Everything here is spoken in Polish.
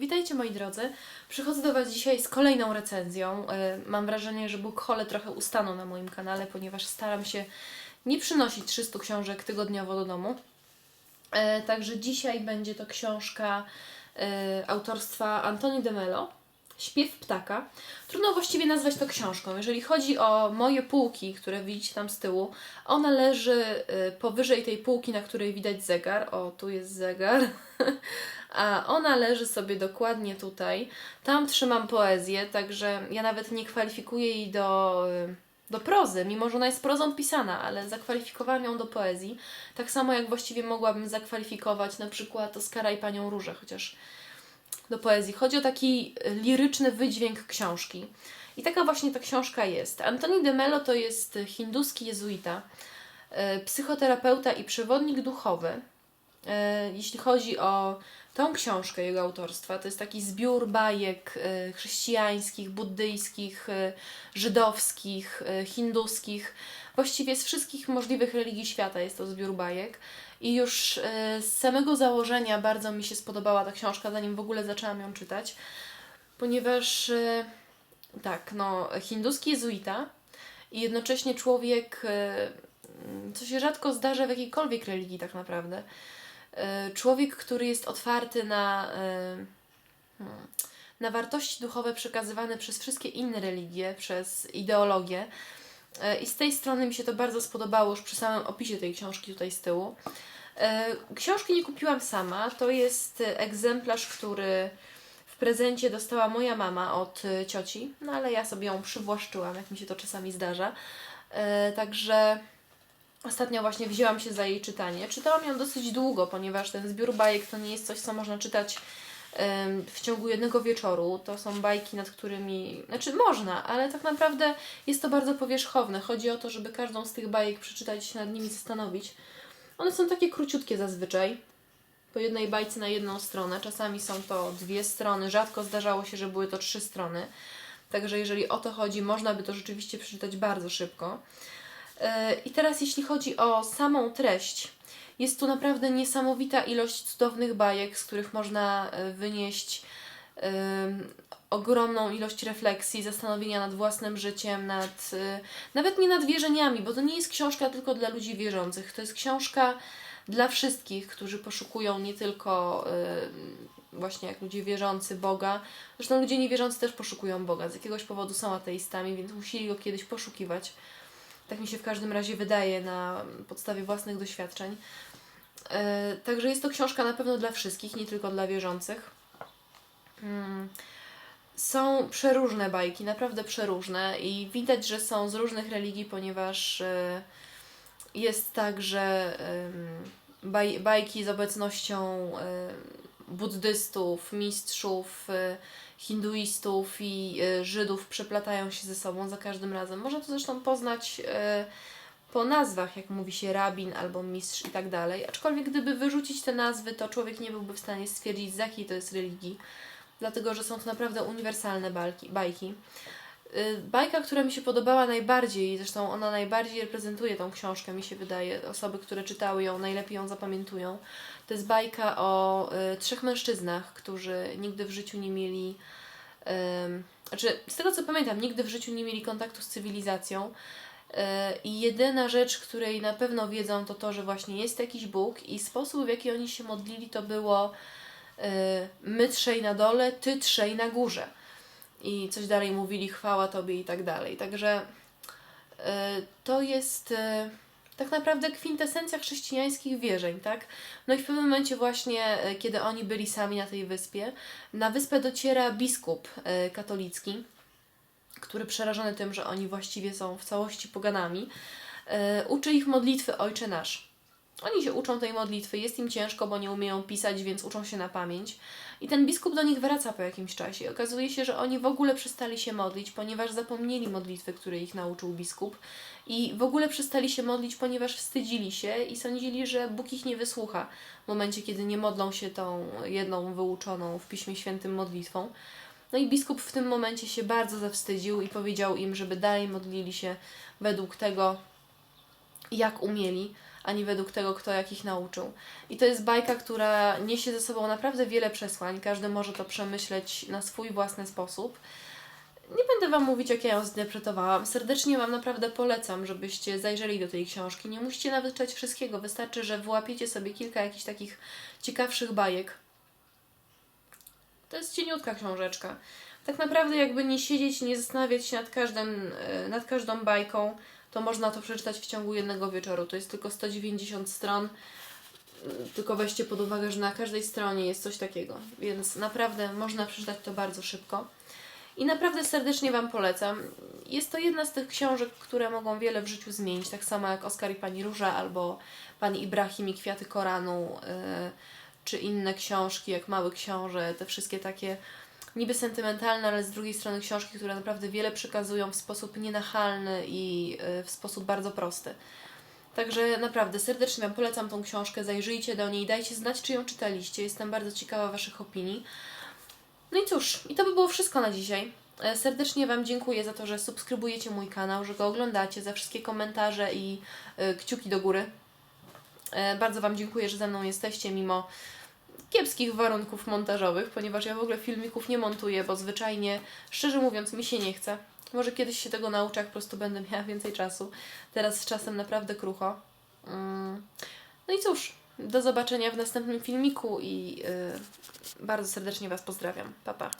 Witajcie moi drodzy. Przychodzę do Was dzisiaj z kolejną recenzją. E, Mam wrażenie, że bookhole trochę ustaną na moim kanale, ponieważ staram się nie przynosić 300 książek tygodniowo do domu. E, Także dzisiaj będzie to książka e, autorstwa Antoni de Mello. Śpiew ptaka. Trudno właściwie nazwać to książką. Jeżeli chodzi o moje półki, które widzicie tam z tyłu, ona leży e, powyżej tej półki, na której widać zegar. O, tu jest zegar. A ona leży sobie dokładnie tutaj. Tam trzymam poezję, także ja nawet nie kwalifikuję jej do, y, do prozy, mimo że ona jest prozą pisana, ale zakwalifikowałam ją do poezji. Tak samo jak właściwie mogłabym zakwalifikować na przykład Oskara i Panią Różę, chociaż do poezji. Chodzi o taki liryczny wydźwięk książki. I taka właśnie ta książka jest. Antoni de Mello to jest hinduski jezuita, y, psychoterapeuta i przewodnik duchowy. E, jeśli chodzi o tą książkę jego autorstwa, to jest taki zbiór bajek e, chrześcijańskich, buddyjskich, e, żydowskich, hinduskich, właściwie z wszystkich możliwych religii świata jest to zbiór bajek. I już z samego założenia bardzo mi się spodobała ta książka, zanim w ogóle zaczęłam ją czytać, ponieważ tak, no, hinduski jezuita i jednocześnie człowiek, co się rzadko zdarza w jakiejkolwiek religii tak naprawdę, człowiek, który jest otwarty na, e, hmm, na wartości duchowe przekazywane przez wszystkie inne religie, przez ideologię. E, I z tej strony mi się to bardzo spodobało już przy samym opisie tej książki tutaj z tyłu. E, Książki nie kupiłam sama, to jest e, egzemplarz, który w prezencie dostała moja mama od e, cioci, no ale ja sobie ją przywłaszczyłam, jak mi się to czasami zdarza. E, Także Ostatnio właśnie wzięłam się za jej czytanie. Czytałam ją dosyć długo, ponieważ ten zbiór bajek to nie jest coś, co można czytać w ciągu jednego wieczoru. To są bajki, nad którymi. Znaczy, można, ale tak naprawdę jest to bardzo powierzchowne. Chodzi o to, żeby każdą z tych bajek przeczytać się nad nimi zastanowić. One są takie króciutkie zazwyczaj. Po jednej bajce na jedną stronę. Czasami są to dwie strony. Rzadko zdarzało się, że były to trzy strony. Także jeżeli o to chodzi, można by to rzeczywiście przeczytać bardzo szybko. I teraz jeśli chodzi o samą treść, jest tu naprawdę niesamowita ilość cudownych bajek, z których można e, wynieść ogromną ilość refleksji, zastanowienia nad własnym życiem, nad, e, nawet nie nad wierzeniami, bo to nie jest książka tylko dla ludzi wierzących. To jest książka dla wszystkich, którzy poszukują nie tylko właśnie jak ludzie wierzący Boga. Zresztą ludzie niewierzący też poszukują Boga. Z jakiegoś powodu są ateistami, więc musieli go kiedyś poszukiwać. Tak mi się w każdym razie wydaje na podstawie własnych doświadczeń. E, Także jest to książka na pewno dla wszystkich, nie tylko dla wierzących. Mm. Są przeróżne bajki, naprawdę przeróżne i widać, że są z różnych religii, ponieważ e, jest tak, że bajki z obecnością em, buddystów, mistrzów, e, hinduistów i e, Żydów przeplatają się ze sobą za każdym razem. Można to zresztą poznać e, po nazwach, jak mówi się rabin albo mistrz i tak dalej. Aczkolwiek gdyby wyrzucić te nazwy, to człowiek nie byłby w stanie stwierdzić, z jakiej to jest religii, dlatego że są to naprawdę uniwersalne bajki. Y, Bajka, która mi się podobała najbardziej, zresztą ona najbardziej reprezentuje tą książkę, mi się wydaje, osoby, które czytały ją, najlepiej ją zapamiętują. To jest bajka o y, trzech mężczyznach, którzy nigdy w życiu nie mieli, znaczy z tego co pamiętam, nigdy w życiu nie mieli kontaktu z cywilizacją. Y, I jedyna rzecz, której na pewno wiedzą, to to, że właśnie jest jakiś Bóg i sposób, w jaki oni się modlili, to było my trzej na dole, ty trzej na górze i coś dalej mówili, chwała Tobie i tak dalej. Także y, to jest y, tak naprawdę kwintesencja chrześcijańskich wierzeń, tak? No i w pewnym momencie właśnie, y, kiedy oni byli sami na tej wyspie, na wyspę dociera biskup katolicki, który przerażony tym, że oni właściwie są w całości poganami, uczy ich modlitwy Ojcze Nasz. Oni się uczą tej modlitwy, jest im ciężko, bo nie umieją pisać, więc uczą się na pamięć. I ten biskup do nich wraca po jakimś czasie. Okazuje się, że oni w ogóle przestali się modlić, ponieważ zapomnieli modlitwy, której ich nauczył biskup. I w ogóle przestali się modlić, ponieważ wstydzili się i sądzili, że Bóg ich nie wysłucha w momencie, kiedy nie modlą się tą jedną wyuczoną w Piśmie Świętym modlitwą. No i biskup w tym momencie się bardzo zawstydził i powiedział im, żeby dalej modlili się według tego, jak umieli, ani według tego, kto jakich nauczył. I to jest bajka, która niesie ze sobą naprawdę wiele przesłań. Każdy może to przemyśleć na swój własny sposób. Nie będę Wam mówić, jak ja ją zinterpretowałam. Serdecznie Wam naprawdę polecam, żebyście zajrzeli do tej książki. Nie musicie nawet czytać wszystkiego. Wystarczy, że wyłapiecie sobie kilka jakichś takich ciekawszych bajek. To jest cieniutka książeczka. Tak naprawdę jakby nie siedzieć, nie zastanawiać się nad, każdym, e, nad każdą bajką, to można to przeczytać w ciągu jednego wieczoru. To jest tylko 190 stron. Mm, Tylko weźcie pod uwagę, że na każdej stronie jest coś takiego. Więc naprawdę można przeczytać to bardzo szybko. I naprawdę serdecznie Wam polecam. Jest to jedna z tych książek, które mogą wiele w życiu zmienić, tak samo jak Oskar i Pani Róża, albo Pani Ibrahim i Kwiaty Koranu, yy, czy inne książki, jak Mały Książę, te wszystkie takie niby sentymentalne, ale z drugiej strony książki, które naprawdę wiele przekazują w sposób nienachalny i yy, w sposób bardzo prosty. Także naprawdę serdecznie Wam polecam tą książkę, zajrzyjcie do niej, dajcie znać, czy ją czytaliście. Jestem bardzo ciekawa Waszych opinii. No i cóż, i to by było wszystko na dzisiaj. E, Serdecznie Wam dziękuję za to, że subskrybujecie mój kanał, że go oglądacie, za wszystkie komentarze i e, kciuki do góry. E, Bardzo Wam dziękuję, że ze mną jesteście, mimo kiepskich warunków montażowych, ponieważ ja w ogóle filmików nie montuję, bo zwyczajnie, szczerze mówiąc, mi się nie chce. Może kiedyś się tego nauczę, jak po prostu będę miała więcej czasu. Teraz z czasem naprawdę krucho. Mm. No i cóż, do zobaczenia w następnym filmiku i y, bardzo serdecznie Was pozdrawiam. Pa, pa.